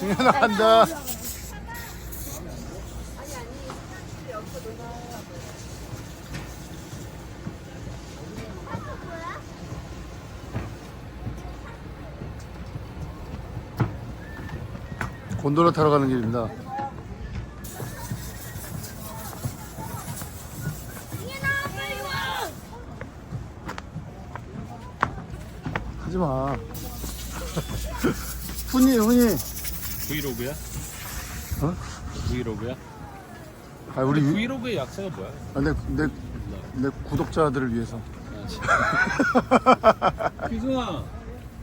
승현아 간다. 곤돌라 타러 가는 길입니다. 훈이 훈이. 브이로그야? 어? 브이로그야? 아 우리 유- 브이로그의 약자가 뭐야? 아, 내, 내, 내 구독자들을 위해서. 희승아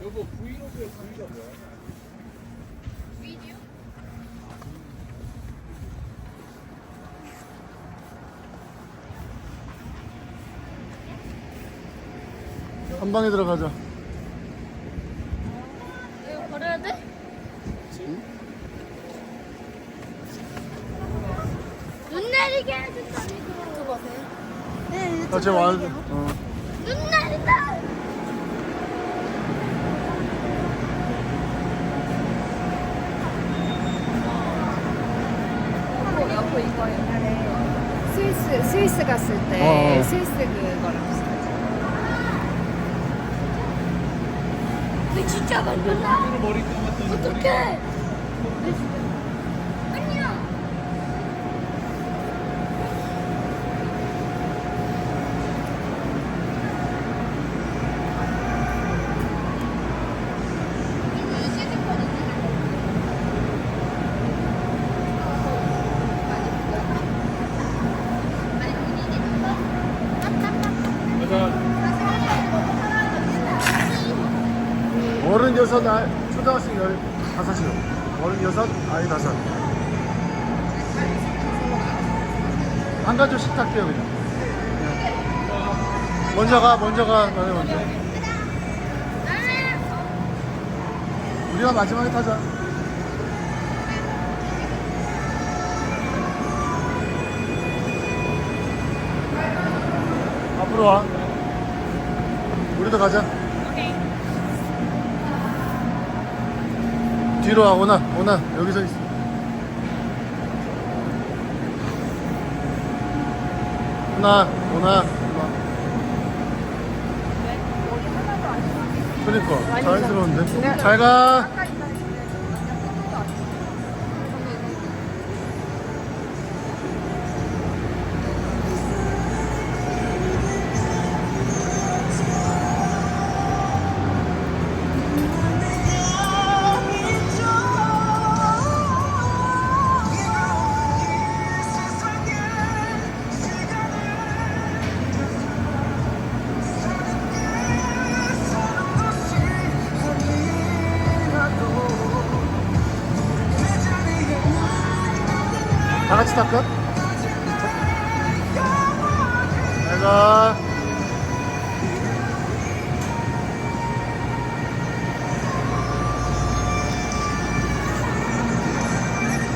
여보 브이로그의 브이가 뭐야? 한 방에 들어가자. 이거 버려야 돼? 눈 보세요. 네, 아, 쟤 와. 어. 눈 이거 옛날에 스위스 스위스 갔을 때 어, 어. 스위스 그거랑 비슷하지. 왜 진짜 감았더니 어떡해? 여섯, 아, 초등학생 열 다섯이요. 어른 여섯, 아이 다섯. 한 가지씩 탈게요, 그냥. 그냥. 먼저 가, 먼저 가, 너네 먼저. 우리가 마지막에 타자. 앞으로 와. 우리도 가자. 뒤로 와, 오나, 오나, 여기 서 있어. 오나, 오나. 그러니까, 자연스러운데? 잘 가. 다 같이 탈까? 잘 가.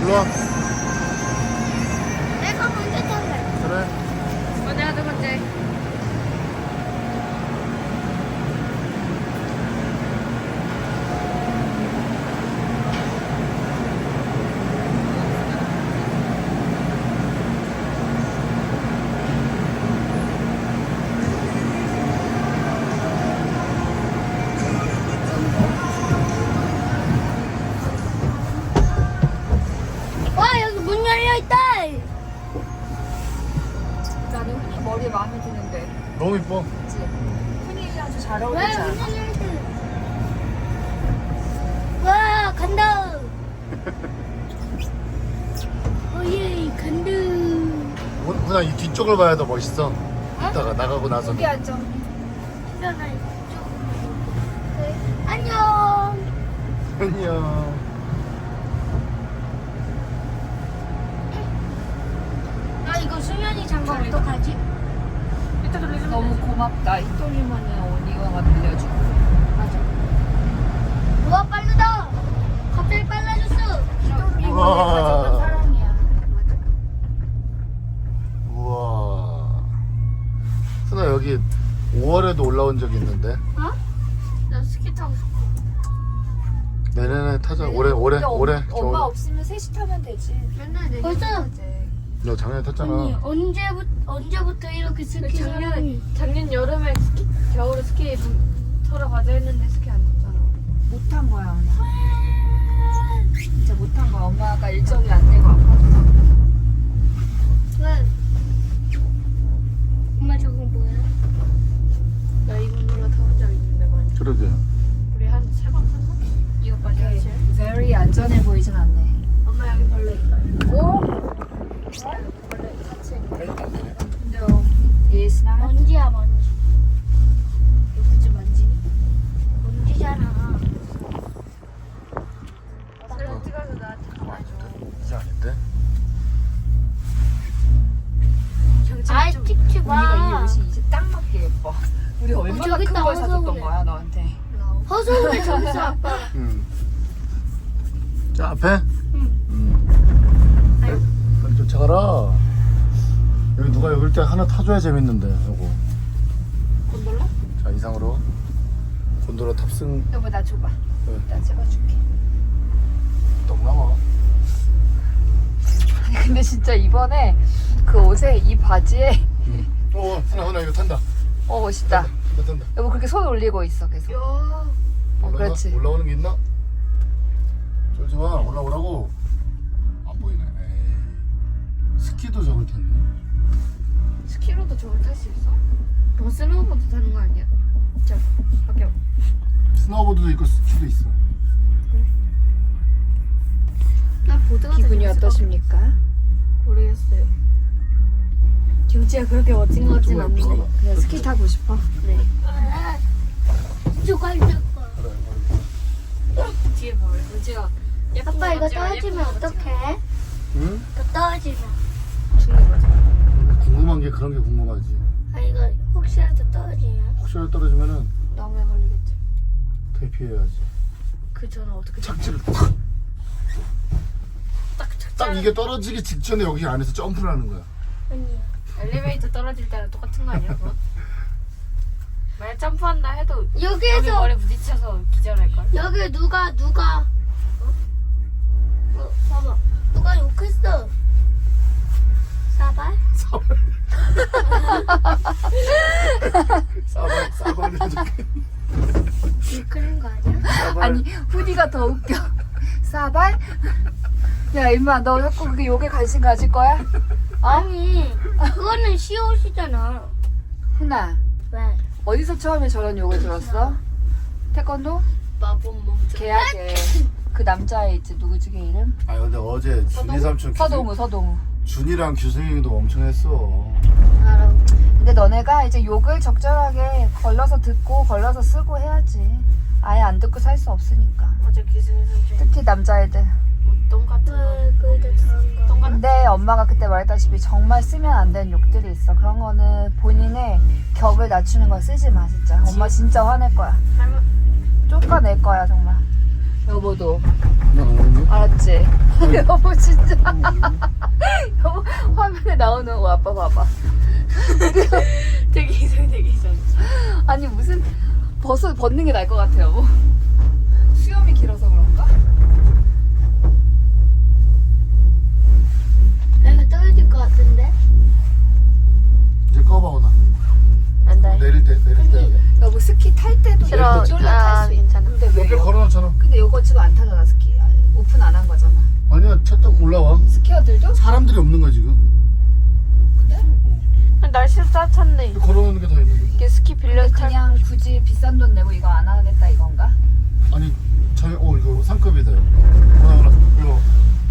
일로 와. 너무 이뻐. 그치? 아주 잘왜 어울리지 문 않아? 와 간다. 오예 간다. 훈아, 이 뒤쪽을 봐야 더 멋있어. 이따가 나가고 나서. 여기 앉아. 일어나 이쪽. 네. 안녕. 안녕. 아 이거 수면이 장갑 어떡하지? 너무 고맙다. 이토리만은 언니가 빌려주고. 맞아. 우와 빠르다. 갑자기 빨라졌어. 우와. 사랑이야. 우와. 훈아, 여기 5월에도 올라온 적이 있는데 어? 나 스키 타고 싶어. 내년에 타자 올해 올해 올해 엄, 엄마 없으면 셋이 타면 되지. 맨날 내년 벌써? 너 작년에 탔잖아 언니 언제부터 언제부터 이렇게 스키 작년에 사람이 작년 여름에 스키 겨울에 스키 타러 가자 했는데 스키 안 탔잖아. 못한 거야 오늘. 진짜 못한 거야. 엄마가 일정이 안 되고 아팠어. 왜? 엄마 저거 뭐야? 나 이거 타본 적 있는데 많이. 그러게 우리 한 세 번 탔나? 이것까지 하지. very 안전해 보이진 않네. 엄마 여기 벌레 있다. 오? 원래 같이 근데요. It's not. 먼지야 먼지. 이거 굳이 만지니? 먼지잖아. 사진 찍어서 나한테 보내줘. 이제 아닌데 경찰 아이 좀 찍지 언니가 이 마. 옷이 이제 딱 맞게 예뻐. 우리 얼마나 저기 큰 있다, 걸 사줬던 허수아비네. 거야 너한테. 허수아비 저기서 아빠. 앞에 응. 응 빨리, 쫓아가라 여기 누가 여길 때 하나 타줘야 재밌는데 요거 곤돌라? 자 이상으로 곤도라 탑승 여보 나 줘봐. 네. 나 찍어줄게. 떡 남아 근데 진짜 이번에 그 옷에 이 바지에 어 하나 하나 이거 탄다 어 멋있다. 탄다 탄다 여보 그렇게 손 올리고 있어 계속. 야. 어, 올라가? 그렇지. 올라오는 게 있나? 쫄지 마 올라오라고. 스키도 저걸 탔네 스키로도 저걸 탈 수 있어? 너 스노우보드 타는 거 아니야? 저 밖에 스노우보드도 있고 스키도 있어 나 보드가 더 기분이 어떠십니까? 모르겠어요. 경지가 그렇게 멋진 것 같진 않네. 그냥 스키 타고 싶어. 네. 저거 뒤에 봐. 예쁜 아빠 것 이거? 떨어지면 어떡해? 응? 이거 떨어지면. 궁금한 게 그런 게 궁금하지 아 이거 혹시라도 떨어지면? 혹시라도 떨어지면은 나무에 걸리겠지. 대피해야지 그 전에 어떻게 착지를 딱딱 착지하는 이게 떨어지기 직전에 여기 안에서 점프를 하는 거야 아니. 엘리베이터 떨어질 때랑 똑같은 거 아니야? 그거? 만약 점프한다 해도 여기 여기에서 머리 부딪혀서 기절할 걸? 여기 누가 누가 어? 어 봐봐 누가 욕했어 사발? 싸발 싸발이 해줄게 그런 거 아니야? 싸발 아니 후디가 더 웃겨. 사발? 야 임마 너 자꾸 그게 욕에 관심 가질 거야? 아니 그거는 시옷이잖아 훈아 왜? 어디서 처음에 저런 욕을 들었어? 태권도? 마법 걔야 걔. 그 남자애 있지 누구지 걔 이름? 아 근데 어제 준이 삼촌 서동우 서동우. 준이랑 규승이도 엄청 했어 알아 근데 너네가 이제 욕을 적절하게 걸러서 듣고 걸러서 쓰고 해야지. 아예 안 듣고 살 수 없으니까. 어제 기승이 특히 남자애들. 똥 같은 거왜 그래도 그런 거 근데 엄마가 그때 말했다시피 정말 쓰면 안 되는 욕들이 있어. 그런 거는 본인의 격을 낮추는 거 쓰지 마 진짜. 엄마 진짜 화낼 거야. 할머 쫓아낼 거야 정말. 여보도 알았지? 여보 진짜. 여보 화면에 나오는 거 아빠 봐봐. 되게 이상 되게 이상 아니 무슨 벗어 벗는 게 나을 것 같아요. 뭐. 수염이 길어서 그런가? 내가 떨어질 것 같은데? 이제 꺼봐 오나 안돼 내릴 때 내릴 때 여보 스키 탈 때도 싫어. 쫄라 아, 탈수 있 괜찮아. 근데 왜? 옆에 걸어놓잖아 근데 요거 지금 안 타잖아 스키. 아, 오픈 안 한 거잖아. 아니야 차 타고 올라와 스키어들도? 사람들이 없는 거야 지금 날씨 따뜻한데 걸어놓는 게 다 있는데 이게 스키 빌려 근데 탈 그냥 굳이 비싼 돈 내고 이거 안 하겠다 이건가? 아니 저희 어 이거 상급이다 오나 오나 이거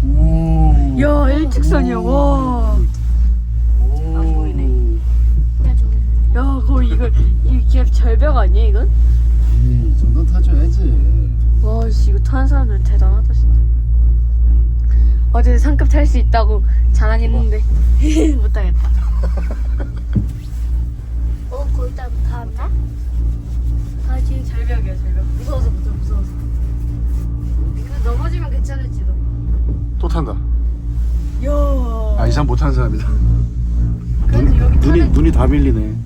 오 야, 일직선이야, 와. 오. 안 보이네. 야 거의 이거 이게 절벽 아니야 이건? 이 정도 타줘야지. 와 씨, 이거 타는 사람들 대단하다 진짜. 어제 상급 탈 수 있다고 자랑했는데. 못하겠다. 어 거의 다 갔나? 아직 절벽이야 절벽 무서워서 못 무서워서. 이거 넘어지면 괜찮을지도. 또 탄다. 야. 아 이상 못하는 사람이다. 그래도 여기 눈이 타는 눈이 다 밀리네